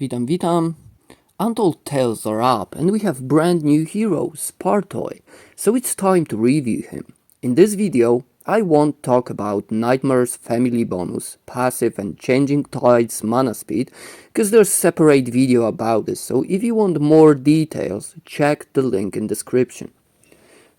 Witam, witam. Untold Tales are up and we have brand new hero, Spartoy, so it's time to review him. In this video, I won't talk about Nightmare's family bonus, passive and changing tides mana speed, cause there's separate video about this, so if you want more details, check the link in description.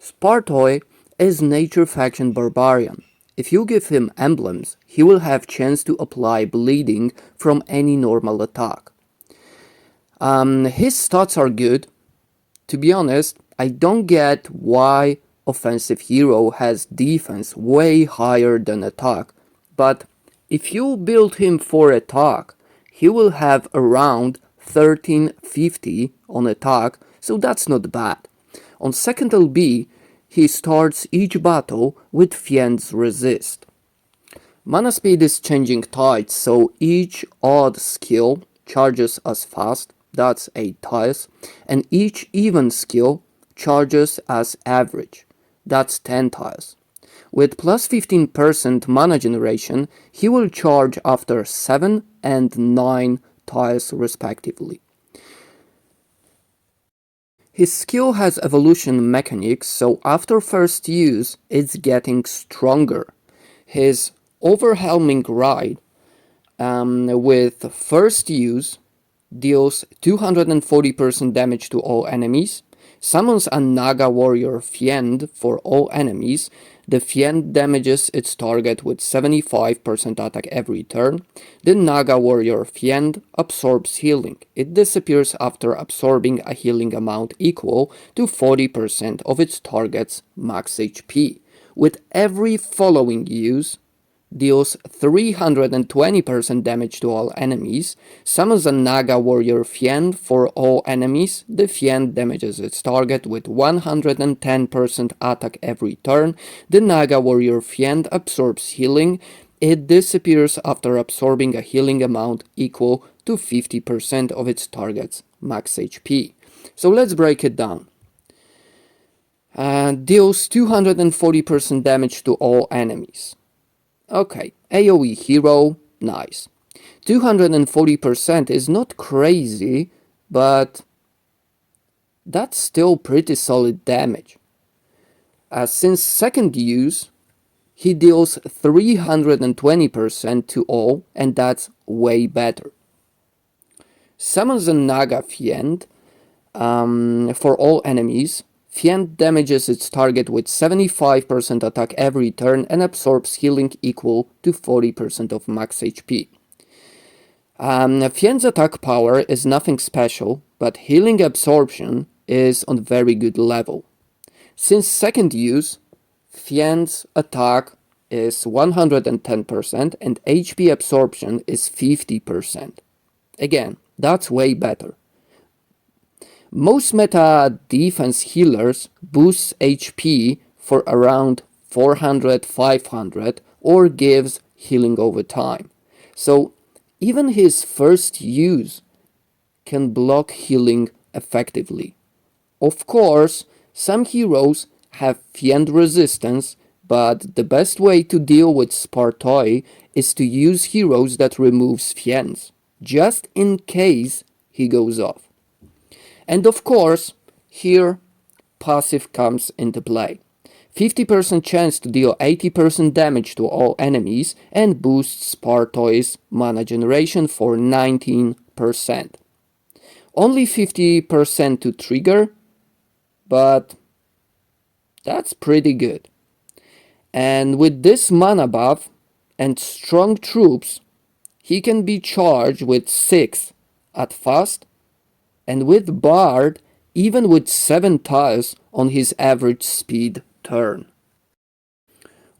Spartoy is Nature Faction Barbarian. If you give him emblems, he will have chance to apply bleeding from any normal attack. Um, his stats are good. To be honest, I don't get why offensive hero has defense way higher than attack. But if you build him for attack, he will have around 1350 on attack, so that's not bad. On second LB, he starts each battle with Fiend's Resist. Mana speed is changing tides, so each odd skill charges as fast, that's 8 tiles, and each even skill charges as average, that's 10 tiles. With plus 15% mana generation, he will charge after 7 and 9 tiles respectively. His skill has evolution mechanics, so after first use, it's getting stronger. His overwhelming ride um, with first use deals 240% damage to all enemies, summons a Naga warrior Fiend for all enemies. The Fiend damages its target with 75% attack every turn. The Naga warrior Fiend absorbs healing. It disappears after absorbing a healing amount equal to 40% of its target's max HP. With every following use, deals 320% damage to all enemies, summons a Naga Warrior Fiend for all enemies, the Fiend damages its target with 110% attack every turn, the Naga Warrior Fiend absorbs healing, it disappears after absorbing a healing amount equal to 50% of its target's max HP. So let's break it down. Uh, deals 240% damage to all enemies. Okay, AoE hero, nice. 240% is not crazy, but that's still pretty solid damage. Uh, since second use, he deals 320% to all, and that's way better. Summons a Naga Fiend um, for all enemies, Fiend damages its target with 75% attack every turn and absorbs healing equal to 40% of max HP. Um, Fiend's attack power is nothing special, but healing absorption is on very good level. Since second use, Fiend's attack is 110% and HP absorption is 50%. Again, that's way better. Most meta defense healers boosts HP for around 400 500 or gives healing over time. So even his first use can block healing effectively. Of course, some heroes have Fiend resistance, but the best way to deal with Spartoi is to use heroes that removes Fiends, just in case he goes off. And of course, here passive comes into play. 50% chance to deal 80% damage to all enemies and boosts Spartoi's mana generation for 19%. Only 50% to trigger, but that's pretty good. And with this mana buff and strong troops, he can be charged with 6 at fast and with Bard even with 7 tiles on his average speed turn.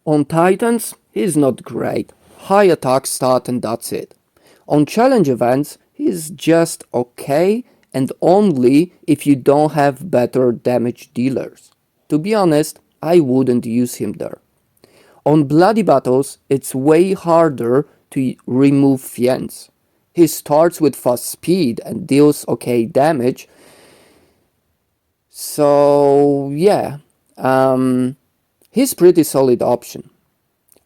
On Titans, he's not great. High attack stat and that's it. On challenge events, he's just okay and only if you don't have better damage dealers. To be honest, I wouldn't use him there. On bloody battles, it's way harder to remove fiends. He starts with fast speed and deals okay damage. So yeah, um, he's pretty solid option.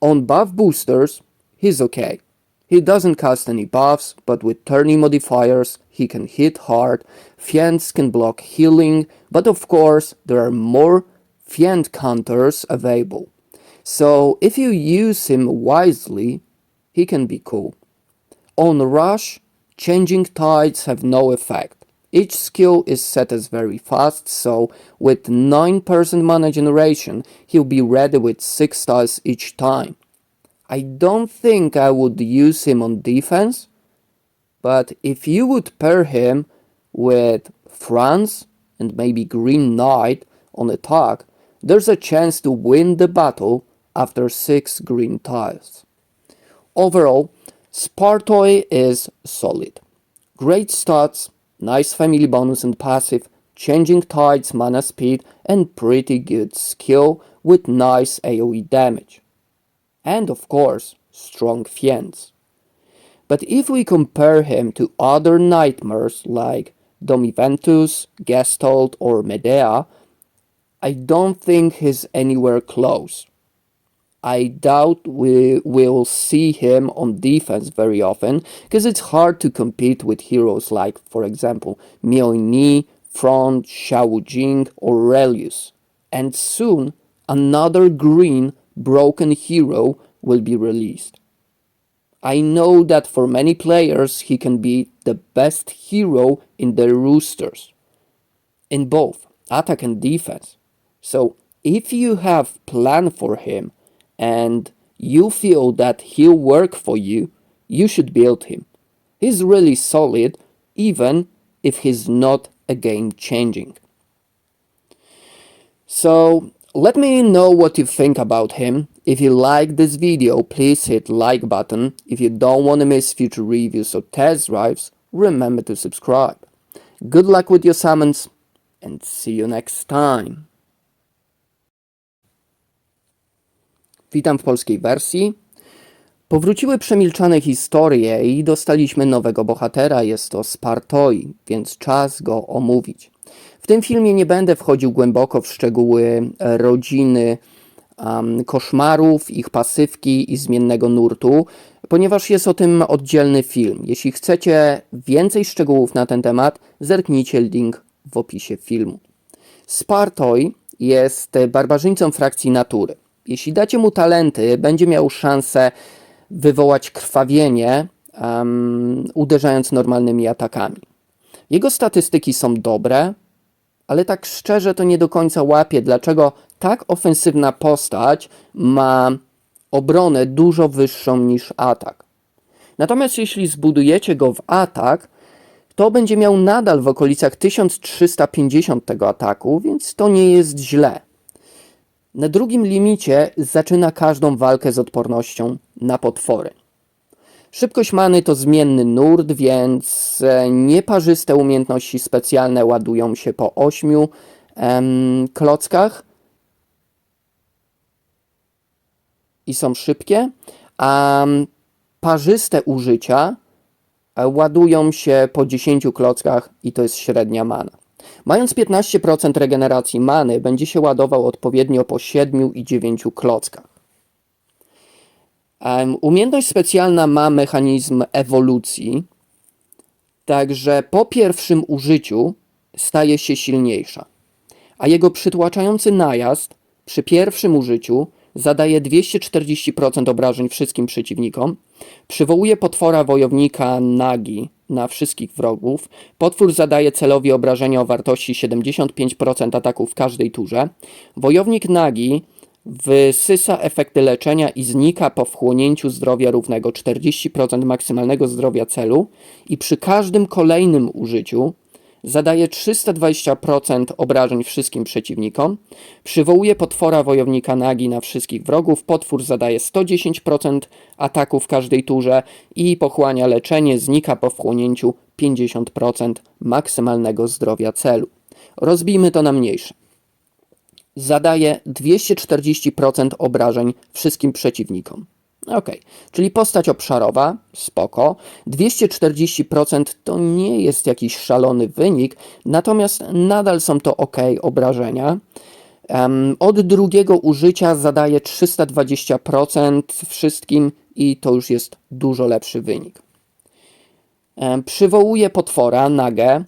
On buff boosters, he's okay. He doesn't cast any buffs, but with turning modifiers, he can hit hard. Fiends can block healing, but of course, there are more Fiend counters available. So if you use him wisely, he can be cool. On Rush, changing tides have no effect. Each skill is set as very fast, so with 9% mana generation, he'll be ready with 6 stars each time. I don't think I would use him on defense, but if you would pair him with Franz and maybe Green Knight on attack, there's a chance to win the battle after 6 green tiles. Overall, Spartoi is solid. Great stats, nice family bonus and passive, changing tides, mana speed, and pretty good skill with nice AoE damage. And of course, strong fiends. But if we compare him to other nightmares like Domiventus, Gestalt, or Medea, I don't think he's anywhere close. I doubt we will see him on defense very often because it's hard to compete with heroes like, for example, Mjolnir, Front, Xiao Jing, or Relius. And soon, another green broken hero will be released. I know that for many players he can be the best hero in their roosters, in both attack and defense. So if you have plan for him and you feel that he'll work for you, you should build him. He's really solid even if he's not a game changing. So let me know what you think about him. If you like this video, please hit like button. If you don't want to miss future reviews or test drives, remember to subscribe. Good luck with your summons and see you next time. Witam w polskiej wersji. Powróciły przemilczane historie i dostaliśmy nowego bohatera, jest to Spartoi, więc czas go omówić. W tym filmie nie będę wchodził głęboko w szczegóły rodziny um, koszmarów, ich pasywki i zmiennego nurtu, ponieważ jest o tym oddzielny film. Jeśli chcecie więcej szczegółów na ten temat, zerknijcie link w opisie filmu. Spartoi jest barbarzyńcą frakcji natury. Jeśli dacie mu talenty, będzie miał szansę wywołać krwawienie, um, uderzając normalnymi atakami. Jego statystyki są dobre, ale tak szczerze to nie do końca łapie, dlaczego tak ofensywna postać ma obronę dużo wyższą niż atak. Natomiast jeśli zbudujecie go w atak, to będzie miał nadal w okolicach 1350 tego ataku, więc to nie jest źle. Na drugim limicie zaczyna każdą walkę z odpornością na potwory. Szybkość many to zmienny nurt, więc e, nieparzyste umiejętności specjalne ładują się po 8 em, klockach i są szybkie, a parzyste użycia e, ładują się po 10 klockach i to jest średnia mana. Mając 15% regeneracji many, będzie się ładował odpowiednio po 7 i 9 klockach. Umiejętność specjalna ma mechanizm ewolucji, także po pierwszym użyciu staje się silniejsza, a jego przytłaczający najazd przy pierwszym użyciu zadaje 240% obrażeń wszystkim przeciwnikom, przywołuje potwora wojownika Nagi na wszystkich wrogów. Potwór zadaje celowi obrażenia o wartości 75% ataków w każdej turze. Wojownik Nagi wysysa efekty leczenia i znika po wchłonięciu zdrowia równego 40% maksymalnego zdrowia celu i przy każdym kolejnym użyciu zadaje 320% obrażeń wszystkim przeciwnikom, przywołuje potwora wojownika nagi na wszystkich wrogów, potwór zadaje 110% ataków w każdej turze i pochłania leczenie, znika po wchłonięciu 50% maksymalnego zdrowia celu. Rozbijmy to na mniejsze. Zadaje 240% obrażeń wszystkim przeciwnikom. Ok, czyli postać obszarowa, spoko. 240% to nie jest jakiś szalony wynik, natomiast nadal są to ok obrażenia. Um, od drugiego użycia zadaje 320% wszystkim i to już jest dużo lepszy wynik. E, Przywołuje potwora, nagę,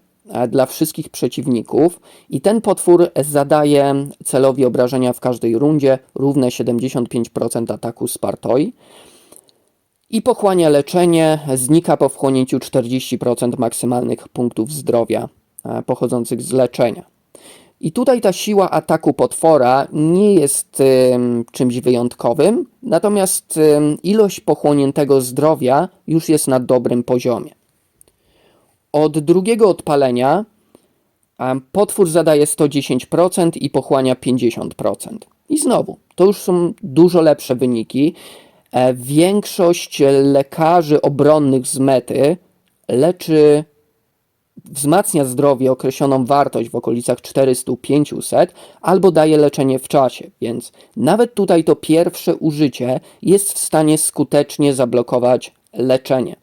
dla wszystkich przeciwników i ten potwór zadaje celowi obrażenia w każdej rundzie równe 75% ataku Spartoi i pochłania leczenie, znika po wchłonięciu 40% maksymalnych punktów zdrowia e, pochodzących z leczenia. I tutaj ta siła ataku potwora nie jest ym, czymś wyjątkowym, natomiast ym, ilość pochłoniętego zdrowia już jest na dobrym poziomie. Od drugiego odpalenia potwór zadaje 110% i pochłania 50%. I znowu, to już są dużo lepsze wyniki. E, Większość lekarzy obronnych z mety leczy wzmacnia zdrowie określoną wartość w okolicach 400-500 albo daje leczenie w czasie, więc nawet tutaj to pierwsze użycie jest w stanie skutecznie zablokować leczenie.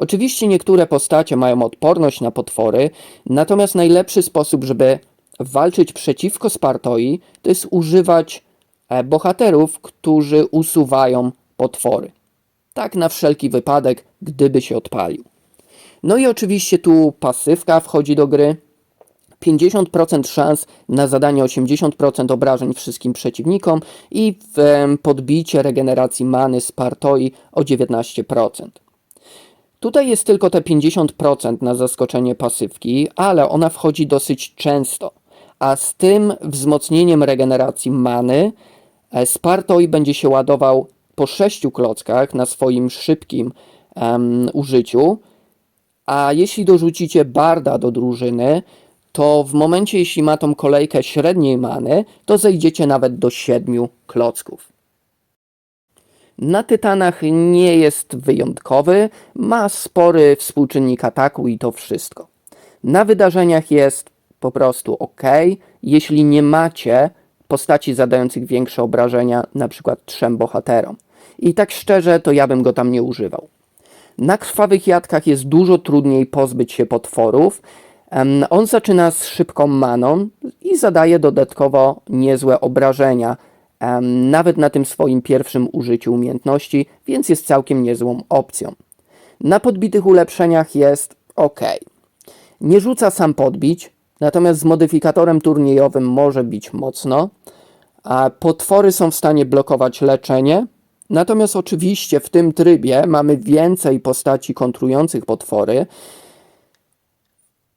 Oczywiście niektóre postacie mają odporność na potwory, natomiast najlepszy sposób, żeby walczyć przeciwko Spartoi, to jest używać e, bohaterów, którzy usuwają potwory. Tak na wszelki wypadek, gdyby się odpalił. No i oczywiście tu pasywka wchodzi do gry. 50% szans na zadanie 80% obrażeń wszystkim przeciwnikom i podbicie regeneracji many Spartoi o 19%. Tutaj jest tylko te 50% na zaskoczenie pasywki, ale ona wchodzi dosyć często. A z tym wzmocnieniem regeneracji many e, Spartoi będzie się ładował po 6 klockach na swoim szybkim em, użyciu, a jeśli dorzucicie barda do drużyny, to w momencie, jeśli ma tą kolejkę średniej many, to zejdziecie nawet do 7 klocków. Na Tytanach nie jest wyjątkowy, ma spory współczynnik ataku i to wszystko. Na wydarzeniach jest po prostu ok, jeśli nie macie postaci zadających większe obrażenia, na przykład trzem bohaterom. I tak szczerze, to ja bym go tam nie używał. Na krwawych jadkach jest dużo trudniej pozbyć się potworów. On zaczyna z szybką maną i zadaje dodatkowo niezłe obrażenia, nawet na tym swoim pierwszym użyciu umiejętności, więc jest całkiem niezłą opcją. Na podbitych ulepszeniach jest ok. Nie rzuca sam podbić, natomiast z modyfikatorem turniejowym może bić mocno. Potwory są w stanie blokować leczenie, natomiast oczywiście w tym trybie mamy więcej postaci kontrujących potwory,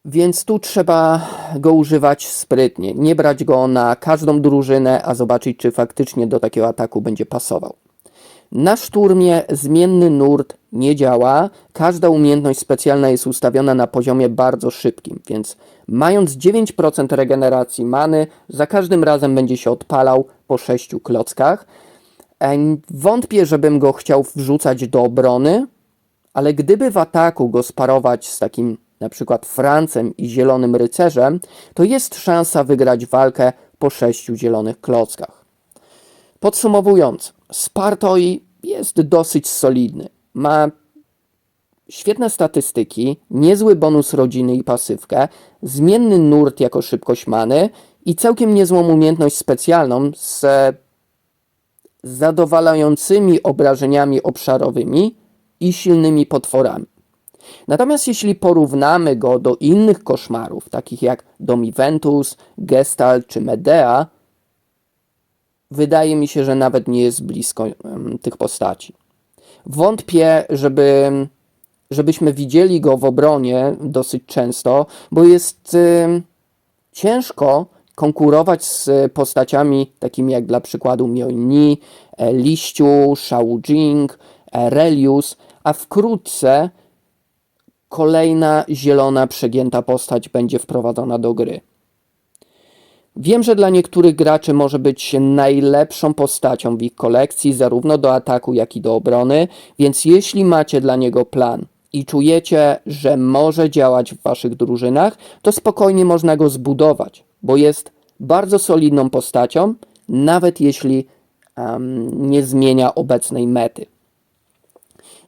więc tu trzeba go używać sprytnie. Nie brać go na każdą drużynę, a zobaczyć, czy faktycznie do takiego ataku będzie pasował. Na szturmie zmienny nurt nie działa. Każda umiejętność specjalna jest ustawiona na poziomie bardzo szybkim, więc mając 9% regeneracji many, za każdym razem będzie się odpalał po 6 klockach. Em, Wątpię, żebym go chciał wrzucać do obrony, ale gdyby w ataku go sparować z takim na przykład Francem i Zielonym Rycerzem, to jest szansa wygrać walkę po sześciu zielonych klockach. Podsumowując, Spartoi jest dosyć solidny. Ma świetne statystyki, niezły bonus rodziny i pasywkę, zmienny nurt jako szybkość many i całkiem niezłą umiejętność specjalną z zadowalającymi obrażeniami obszarowymi i silnymi potworami. Natomiast jeśli porównamy go do innych koszmarów, takich jak Domiventus, Gestalt czy Medea, wydaje mi się, że nawet nie jest blisko em, tych postaci. Wątpię, żeby, żebyśmy widzieli go w obronie dosyć często, bo jest em, ciężko konkurować z postaciami takimi jak dla przykładu Mjolnir, e, Liściu, Shao Jing, Relius, a wkrótce kolejna zielona przegięta postać będzie wprowadzona do gry. Wiem, że dla niektórych graczy może być najlepszą postacią w ich kolekcji, zarówno do ataku, jak i do obrony, więc jeśli macie dla niego plan i czujecie, że może działać w waszych drużynach, to spokojnie można go zbudować, bo jest bardzo solidną postacią, nawet jeśli em, nie zmienia obecnej mety.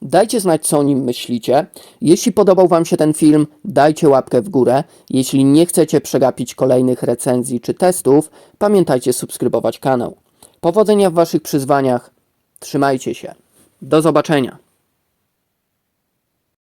Dajcie znać, co o nim myślicie. Jeśli podobał Wam się ten film, dajcie łapkę w górę. Jeśli nie chcecie przegapić kolejnych recenzji czy testów, pamiętajcie subskrybować kanał. Powodzenia w Waszych przyzwaniach. Trzymajcie się. Do zobaczenia.